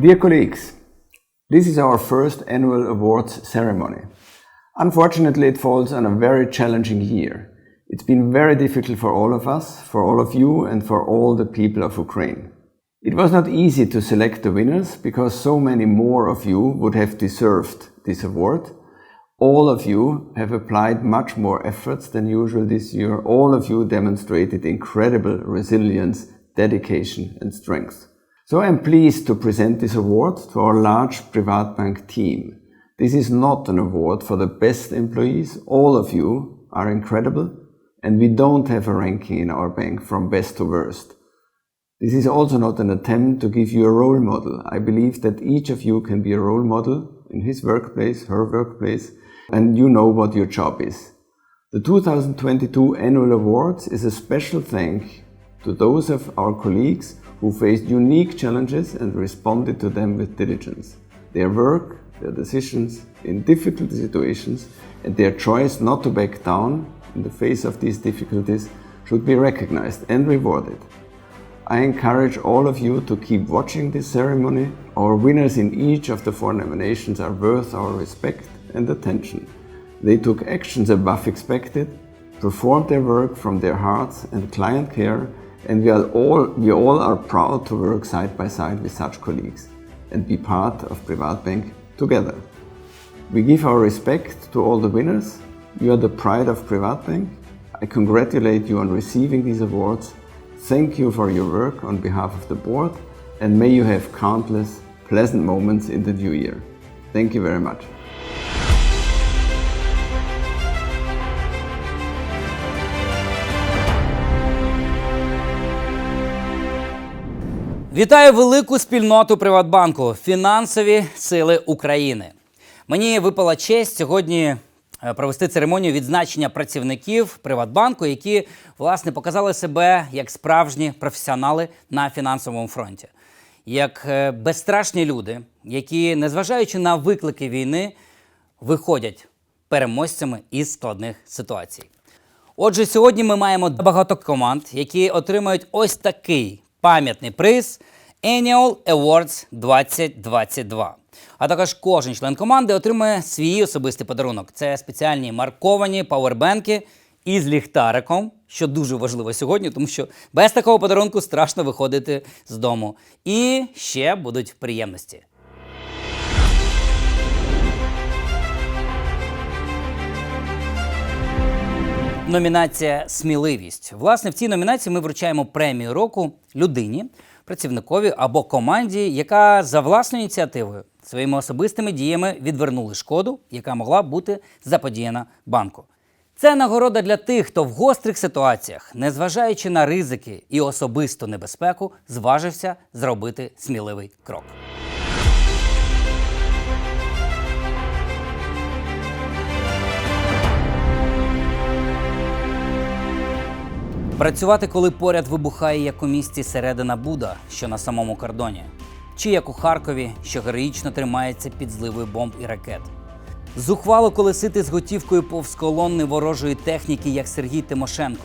Dear colleagues, this is our first annual awards ceremony. Unfortunately, it falls on a very challenging year. It's been very difficult for all of us, for all of you, and for all the people of Ukraine. It was not easy to select the winners because so many more of you would have deserved this award. All of you have applied much more efforts than usual this year. All of you demonstrated incredible resilience, dedication, and strength. So I'm pleased to present this award to our large Privatbank team. This is not an award for the best employees. All of you are incredible, and we don't have a ranking in our bank from best to worst. This is also not an attempt to give you a role model. I believe that each of you can be a role model in his workplace, her workplace, and you know what your job is. The 2022 annual awards is a special thank to those of our colleagues who faced unique challenges and responded to them with diligence. Their work, their decisions in difficult situations, and their choice not to back down in the face of these difficulties should be recognized and rewarded. I encourage all of you to keep watching this ceremony. Our winners in each of the four nominations are worth our respect and attention. They took actions above expected, performed their work from their hearts and client care, and we are all, we all are proud to work side by side with such colleagues and be part of Privatbank together. We give our respect to all the winners. You are the pride of Privatbank. I congratulate you on receiving these awards. Thank you for your work on behalf of the board, and may you have countless pleasant moments in the new year. Thank you very much. Вітаю велику спільноту Приватбанку фінансові сили України. Мені випала честь сьогодні е, провести церемонію відзначення працівників Приватбанку, які власне показали себе як справжні професіонали на фінансовому фронті, як е, безстрашні люди, які, незважаючи на виклики війни, виходять переможцями із складних ситуацій. Отже, сьогодні ми маємо багато команд, які отримають ось такий пам'ятний приз Annual Awards 2022. А також кожен член команди отримує свій особистий подарунок. Це спеціальні марковані пауербенки із ліхтариком, що дуже важливо сьогодні, тому що без такого подарунку страшно виходити з дому. І ще будуть приємності. Номінація Сміливість. Власне, в цій номінації ми вручаємо премію року людині, працівникові або команді, яка за власною ініціативою своїми особистими діями відвернули шкоду, яка могла бути заподіяна банку. Це нагорода для тих, хто в гострих ситуаціях, незважаючи на ризики і особисту небезпеку, зважився зробити сміливий крок. Працювати, коли поряд вибухає, як у місті середина Буда, що на самому кордоні, чи як у Харкові, що героїчно тримається під зливою бомб і ракет. Зухвало колесити з готівкою повз колонни ворожої техніки, як Сергій Тимошенко,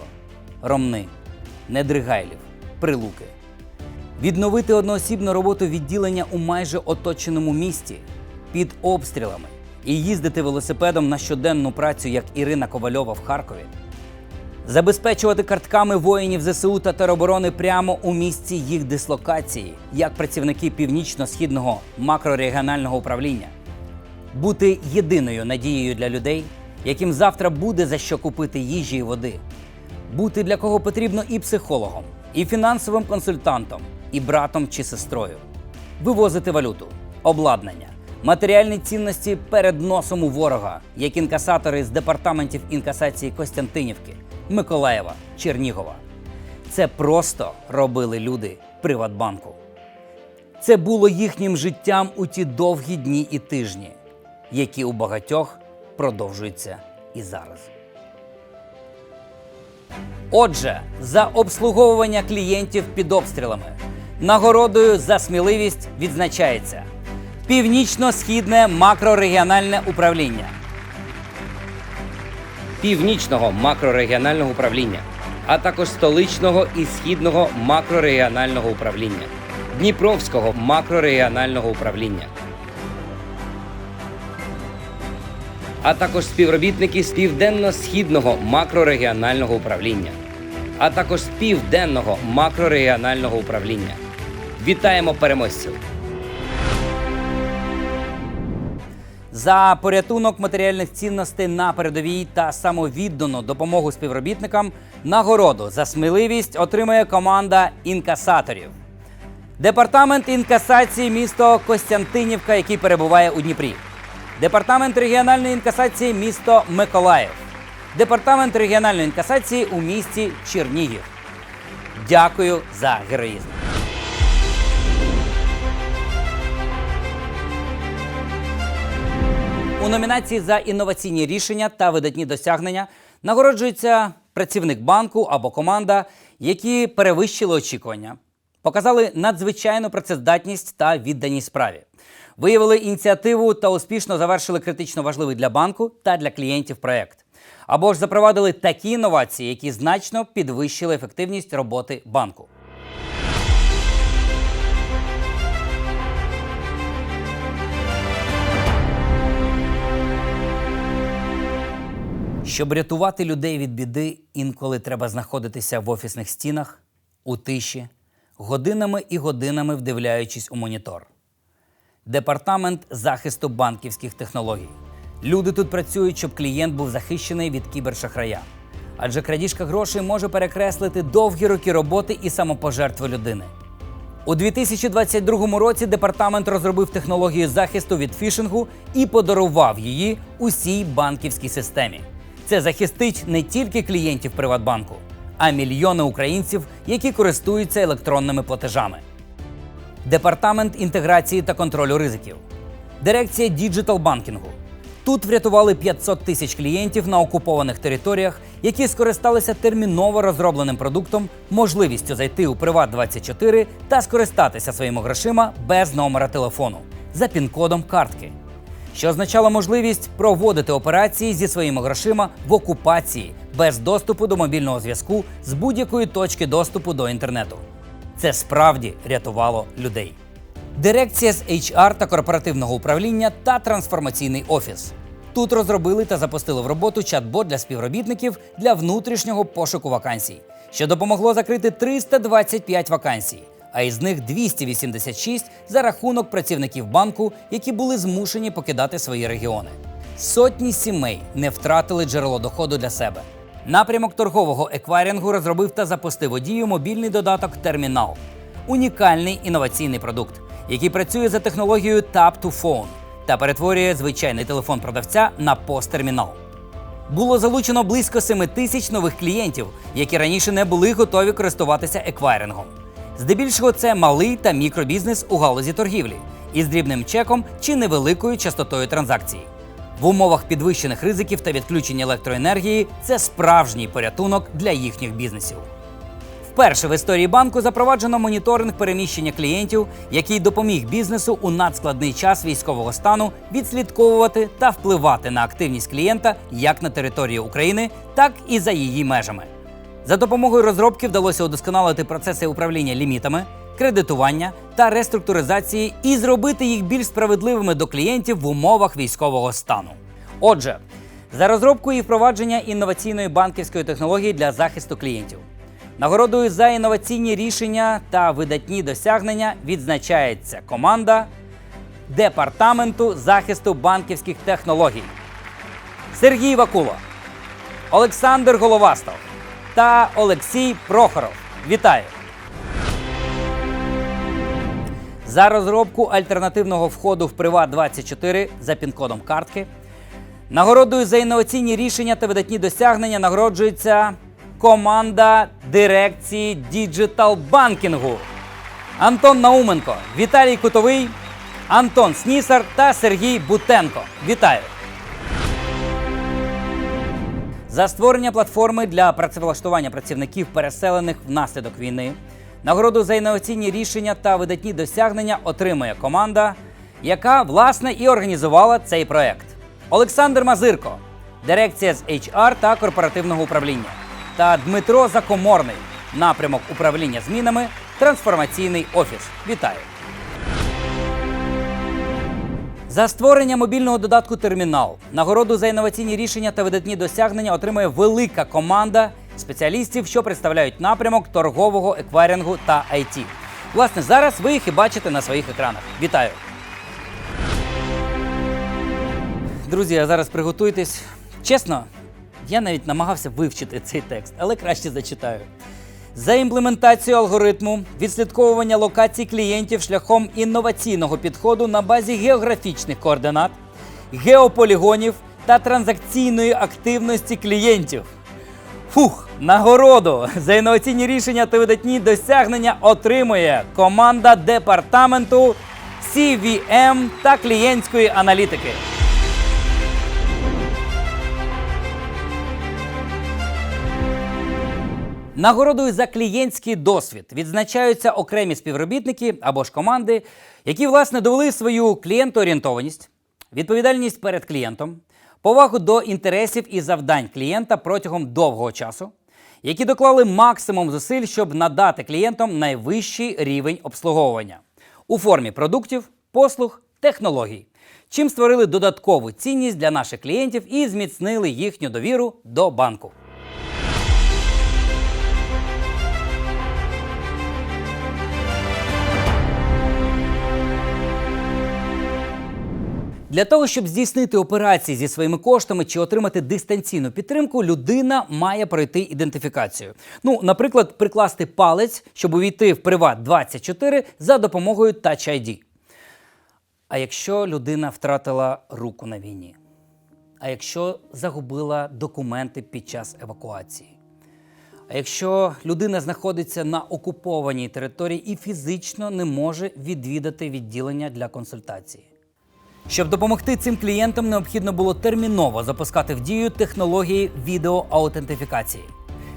Ромни, Недригайлів, Прилуки. Відновити одноосібну роботу відділення у майже оточеному місті під обстрілами і їздити велосипедом на щоденну працю, як Ірина Ковальова в Харкові. Забезпечувати картками воїнів ЗСУ та тероборони прямо у місці їх дислокації, як працівники північно-східного макрорегіонального управління, бути єдиною надією для людей, яким завтра буде за що купити їжі і води, бути для кого потрібно і психологом, і фінансовим консультантом, і братом чи сестрою, вивозити валюту, обладнання, матеріальні цінності перед носом у ворога, як інкасатори з департаментів інкасації Костянтинівки. Миколаєва, Чернігова. Це просто робили люди Приватбанку. Це було їхнім життям у ті довгі дні і тижні, які у багатьох продовжуються і зараз. Отже, за обслуговування клієнтів під обстрілами нагородою за сміливість відзначається Північно-східне макрорегіональне управління. Північного макрорегіонального управління, а також столичного і східного макрорегіонального управління. Дніпровського макрорегіонального управління. А також співробітники з Південно-Східного макрорегіонального управління, а також з Південного макрорегіонального управління. Вітаємо переможців! За порятунок матеріальних цінностей на передовій та самовіддану допомогу співробітникам нагороду за сміливість отримує команда інкасаторів. Департамент інкасації місто Костянтинівка, який перебуває у Дніпрі. Департамент регіональної інкасації місто Миколаїв. Департамент регіональної інкасації у місті Чернігів. Дякую за героїзм. Номінації за інноваційні рішення та видатні досягнення нагороджується працівник банку або команда, які перевищили очікування, показали надзвичайну працездатність та відданість справі, виявили ініціативу та успішно завершили критично важливий для банку та для клієнтів проект. Або ж запровадили такі інновації, які значно підвищили ефективність роботи банку. Щоб рятувати людей від біди, інколи треба знаходитися в офісних стінах, у тиші, годинами і годинами вдивляючись у монітор. Департамент захисту банківських технологій. Люди тут працюють, щоб клієнт був захищений від кібершахрая. Адже крадіжка грошей може перекреслити довгі роки роботи і самопожертви людини. У 2022 році департамент розробив технологію захисту від фішингу і подарував її усій банківській системі. Це захистить не тільки клієнтів Приватбанку, а мільйони українців, які користуються електронними платежами. Департамент інтеграції та контролю ризиків, дирекція діджитал банкінгу. Тут врятували 500 тисяч клієнтів на окупованих територіях, які скористалися терміново розробленим продуктом, можливістю зайти у Приват24 та скористатися своїми грошима без номера телефону за пін-кодом картки, що означало можливість проводити операції зі своїми грошима в окупації без доступу до мобільного зв'язку з будь-якої точки доступу до інтернету. Це справді рятувало людей. Дирекція з HR та корпоративного управління та трансформаційний офіс. Тут розробили та запустили в роботу чат-бот для співробітників для внутрішнього пошуку вакансій, що допомогло закрити 325 вакансій, а із них 286 за рахунок працівників банку, які були змушені покидати свої регіони. Сотні сімей не втратили джерело доходу для себе. Напрямок торгового еквайрингу розробив та запустив у дію мобільний додаток Термінал унікальний інноваційний продукт, який працює за технологією Tap to Phone та перетворює звичайний телефон продавця на посттермінал. Було залучено близько 7 тисяч нових клієнтів, які раніше не були готові користуватися еквайрингом. Здебільшого це малий та мікробізнес у галузі торгівлі із дрібним чеком чи невеликою частотою транзакцій. В умовах підвищених ризиків та відключення електроенергії це справжній порятунок для їхніх бізнесів. Вперше в історії банку запроваджено моніторинг переміщення клієнтів, який допоміг бізнесу у надскладний час військового стану відслідковувати та впливати на активність клієнта як на території України, так і за її межами. За допомогою розробки вдалося удосконалити процеси управління лімітами, кредитування та реструктуризації і зробити їх більш справедливими до клієнтів в умовах військового стану. Отже, за розробку і впровадження інноваційної банківської технології для захисту клієнтів. Нагородою за інноваційні рішення та видатні досягнення відзначається команда Департаменту захисту банківських технологій Сергій Вакуло, Олександр Головастов та Олексій Прохоров. Вітаю! За розробку альтернативного входу в Приват24 за пін-кодом картки. Нагородою за інноваційні рішення та видатні досягнення нагороджується команда дирекції діджитал банкінгу. Антон Науменко, Віталій Кутовий, Антон Снісар та Сергій Бутенко. Вітаю! За створення платформи для працевлаштування працівників, переселених внаслідок війни. Нагороду за інноваційні рішення та видатні досягнення отримує команда, яка власне і організувала цей проект. Олександр Мазирко, дирекція з HR та корпоративного управління, та Дмитро Закоморний, напрямок управління змінами трансформаційний офіс. Вітаю! За створення мобільного додатку Термінал нагороду за інноваційні рішення та видатні досягнення отримує велика команда спеціалістів, що представляють напрямок торгового еквайрингу та IT. Власне, зараз ви їх і бачите на своїх екранах. Вітаю! Друзі, а зараз приготуйтесь. Чесно, я навіть намагався вивчити цей текст, але краще зачитаю. За імплементацію алгоритму відслідковування локацій клієнтів шляхом інноваційного підходу на базі географічних координат, геополігонів та транзакційної активності клієнтів. Фух, нагороду за інноваційні рішення та видатні досягнення отримує команда департаменту CVM та клієнтської аналітики. Нагородою за клієнтський досвід відзначаються окремі співробітники або ж команди, які власне довели свою клієнтоорієнтованість, відповідальність перед клієнтом, повагу до інтересів і завдань клієнта протягом довгого часу, які доклали максимум зусиль, щоб надати клієнтам найвищий рівень обслуговування у формі продуктів, послуг, технологій, чим створили додаткову цінність для наших клієнтів і зміцнили їхню довіру до банку. Для того, щоб здійснити операції зі своїми коштами чи отримати дистанційну підтримку, людина має пройти ідентифікацію. Ну, наприклад, прикласти палець, щоб увійти в Приват 24 за допомогою Touch ID. А якщо людина втратила руку на війні? А якщо загубила документи під час евакуації? А якщо людина знаходиться на окупованій території і фізично не може відвідати відділення для консультації? Щоб допомогти цим клієнтам, необхідно було терміново запускати в дію технології відеоаутентифікації.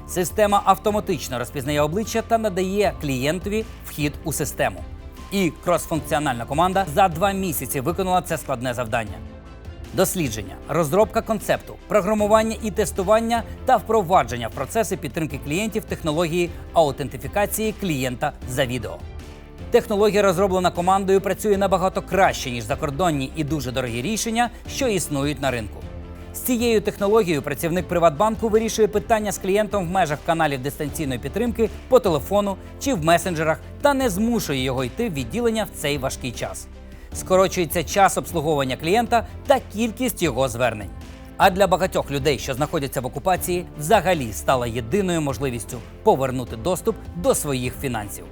Система автоматично розпізнає обличчя та надає клієнтові вхід у систему. І кросфункціональна команда за два місяці виконала це складне завдання. Дослідження, розробка концепту, програмування і тестування та впровадження в процеси підтримки клієнтів технології аутентифікації клієнта за відео. Технологія, розроблена командою, працює набагато краще, ніж закордонні і дуже дорогі рішення, що існують на ринку. З цією технологією працівник Приватбанку вирішує питання з клієнтом в межах каналів дистанційної підтримки по телефону чи в месенджерах та не змушує його йти в відділення в цей важкий час. Скорочується час обслуговування клієнта та кількість його звернень. А для багатьох людей, що знаходяться в окупації, взагалі стала єдиною можливістю повернути доступ до своїх фінансів.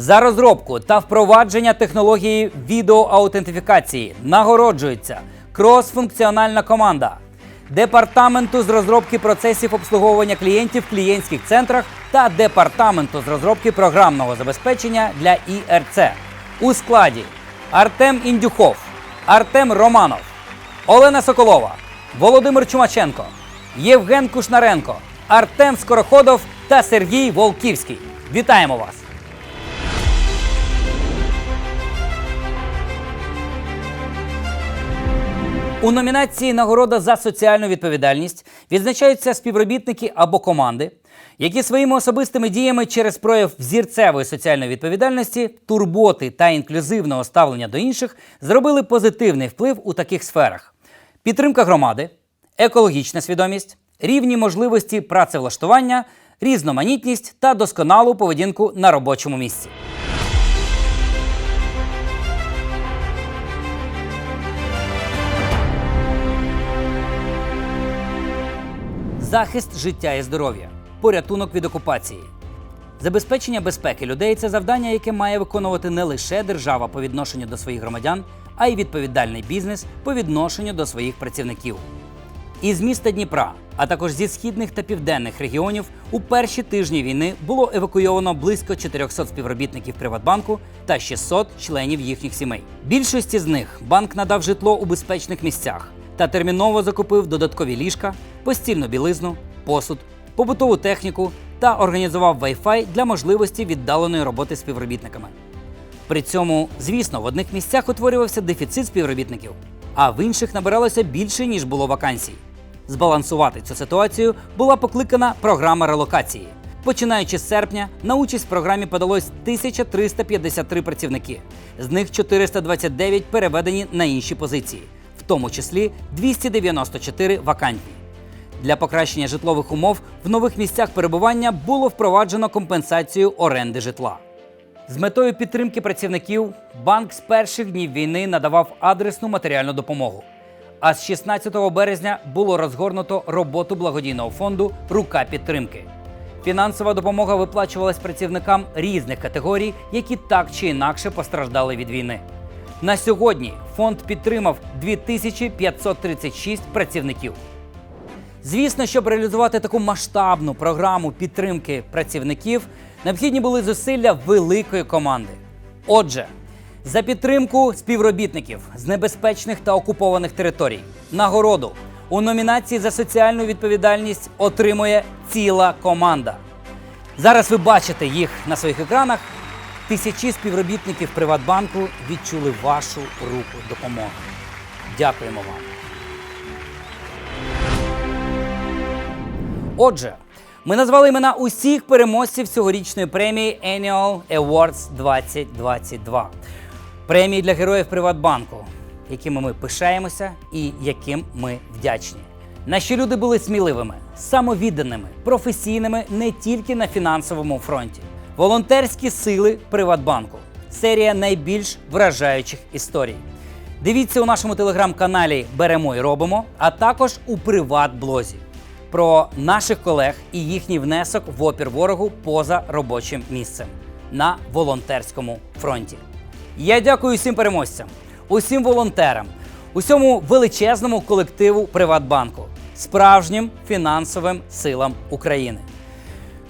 За розробку та впровадження технології відеоаутентифікації нагороджується кросфункціональна команда департаменту з розробки процесів обслуговування клієнтів в клієнтських центрах та департаменту з розробки програмного забезпечення для ІРЦ у складі Артем Індюхов, Артем Романов, Олена Соколова, Володимир Чумаченко, Євген Кушнаренко, Артем Скороходов та Сергій Волківський. Вітаємо вас! У номінації Нагорода за соціальну відповідальність відзначаються співробітники або команди, які своїми особистими діями через прояв взірцевої соціальної відповідальності, турботи та інклюзивного ставлення до інших зробили позитивний вплив у таких сферах: підтримка громади, екологічна свідомість, рівні можливості працевлаштування, різноманітність та досконалу поведінку на робочому місці. Захист життя і здоров'я, порятунок від окупації. Забезпечення безпеки людей це завдання, яке має виконувати не лише держава по відношенню до своїх громадян, а й відповідальний бізнес по відношенню до своїх працівників. Із міста Дніпра, а також зі східних та південних регіонів у перші тижні війни було евакуйовано близько 400 співробітників Приватбанку та 600 членів їхніх сімей. Більшості з них банк надав житло у безпечних місцях та терміново закупив додаткові ліжка, постільну білизну, посуд, побутову техніку та організував Wi-Fi для можливості віддаленої роботи співробітниками. При цьому, звісно, в одних місцях утворювався дефіцит співробітників, а в інших набиралося більше, ніж було вакансій. Збалансувати цю ситуацію була покликана програма релокації, Починаючи з серпня, на участь в програмі подалось 1353 працівники. З них 429 переведені на інші позиції, в тому числі 294 вакантні. Для покращення житлових умов в нових місцях перебування було впроваджено компенсацію оренди житла. З метою підтримки працівників банк з перших днів війни надавав адресну матеріальну допомогу. А з 16 березня було розгорнуто роботу благодійного фонду Рука підтримки. Фінансова допомога виплачувалась працівникам різних категорій, які так чи інакше постраждали від війни. На сьогодні фонд підтримав 2536 працівників. Звісно, щоб реалізувати таку масштабну програму підтримки працівників, необхідні були зусилля великої команди. Отже, за підтримку співробітників з небезпечних та окупованих територій, нагороду у номінації за соціальну відповідальність отримує ціла команда. Зараз ви бачите їх на своїх екранах. Тисячі співробітників Приватбанку відчули вашу руку допомоги. Дякуємо вам. Отже, ми назвали імена усіх переможців цьогорічної премії Annual Awards 2022. Премії для героїв Приватбанку, якими ми пишаємося і яким ми вдячні. Наші люди були сміливими, самовідданими, професійними не тільки на фінансовому фронті. Волонтерські сили Приватбанку. Серія найбільш вражаючих історій. Дивіться у нашому телеграм-каналі Беремо і робимо, а також у приват-блозі про наших колег і їхній внесок в опір ворогу поза робочим місцем на волонтерському фронті. Я дякую всім переможцям, усім волонтерам, усьому величезному колективу Приватбанку, справжнім фінансовим силам України.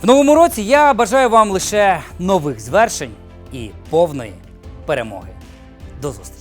В новому році я бажаю вам лише нових звершень і повної перемоги. До зустрічі!